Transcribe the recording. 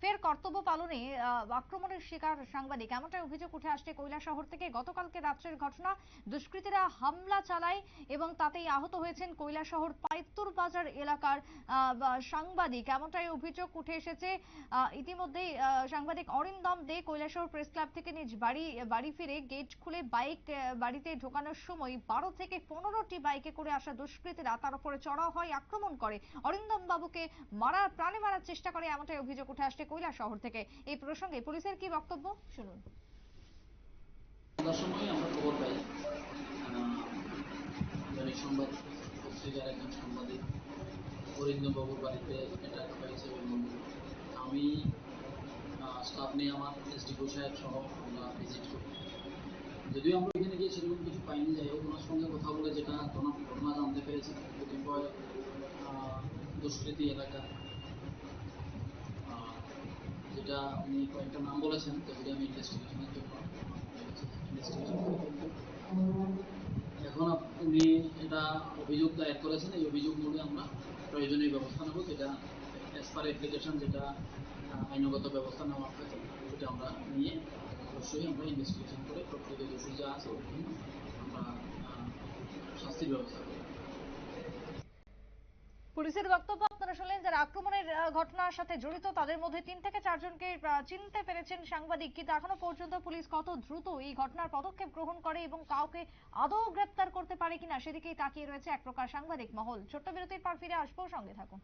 ফের কর্তব্য পালনে আক্রমণের শিকার সাংবাদিক। এমনটাই অভিযোগ উঠে আসছে কৈলা শহর থেকে। গতকালকে রাত্রের ঘটনা, দুষ্কৃতীরা হামলা চালায় এবং তাতেই আহত হয়েছেন কৈলা শহর পাইত্তুর বাজার এলাকার সাংবাদিক। এমনটাই অভিযোগ উঠে এসেছে। ইতিমধ্যেই সাংবাদিক অরিন্দম দে কৈলাসহর প্রেস ক্লাব থেকে নিজ বাড়ি বাড়ি ফিরে গেট খুলে বাইক বাড়িতে ঢোকানোর সময় বারো থেকে পনেরোটি বাইকে করে আসা দুষ্কৃতীরা তার উপরে চড়াও হয়, আক্রমণ করে। অরিন্দম বাবুকে মারার, প্রাণে মারার চেষ্টা করে, এমনটাই অভিযোগ উঠে আসছে শহর থেকে। এই প্রসঙ্গে পুলিশের কি বক্তব্য? শুনুন। আমি স্টাফ নিয়ে আমার সাহেব সহ ভিজিট করি যদিও আমরা ওখানে গিয়ে সেরকম কিছু পাইনি, যাই হোক, ওনার সঙ্গে কথা বলে যেটা ঘটনা জানতে পেরেছি। কতিপয় দুষ্কৃতী এলাকা যেটা উনি কয়েকটা নাম বলেছেন সেগুলি আমি ইনভেস্টিগেশনের জন্য এখন আপ- উনি এটা অভিযোগ দায়ের করেছেন, এই অভিযোগ মোড়ে আমরা প্রয়োজনীয় ব্যবস্থা নেব, যেটা অ্যাজ পার অ্যাপ্লিকেশন যেটা আইনগত ব্যবস্থা নেওয়া থাকে সেটা আমরা নিয়ে অবশ্যই আমরা ইনভেস্টিগেশন করে প্রকৃত দোষী যা আছে আমরা শাস্তির ব্যবস্থা পুলিশের বক্তব্য, আপনারা শুনলেন যারা আক্রমণের ঘটনার সাথে জড়িত, তাদের মধ্যে তিন থেকে চারজনকে চিনতে পেরেছেন সাংবাদিক। কিন্তু এখনও পর্যন্ত পুলিশ কত দ্রুত এই ঘটনার পদক্ষেপ গ্রহণ করে এবং কাউকে আদৌ গ্রেপ্তার করতে পারে কিনা, সেদিকেই তাকিয়ে রয়েছে এক প্রকার সাংবাদিক মহল। ছোট্ট বিরতির পর ফিরে আসব, সঙ্গে থাকুন।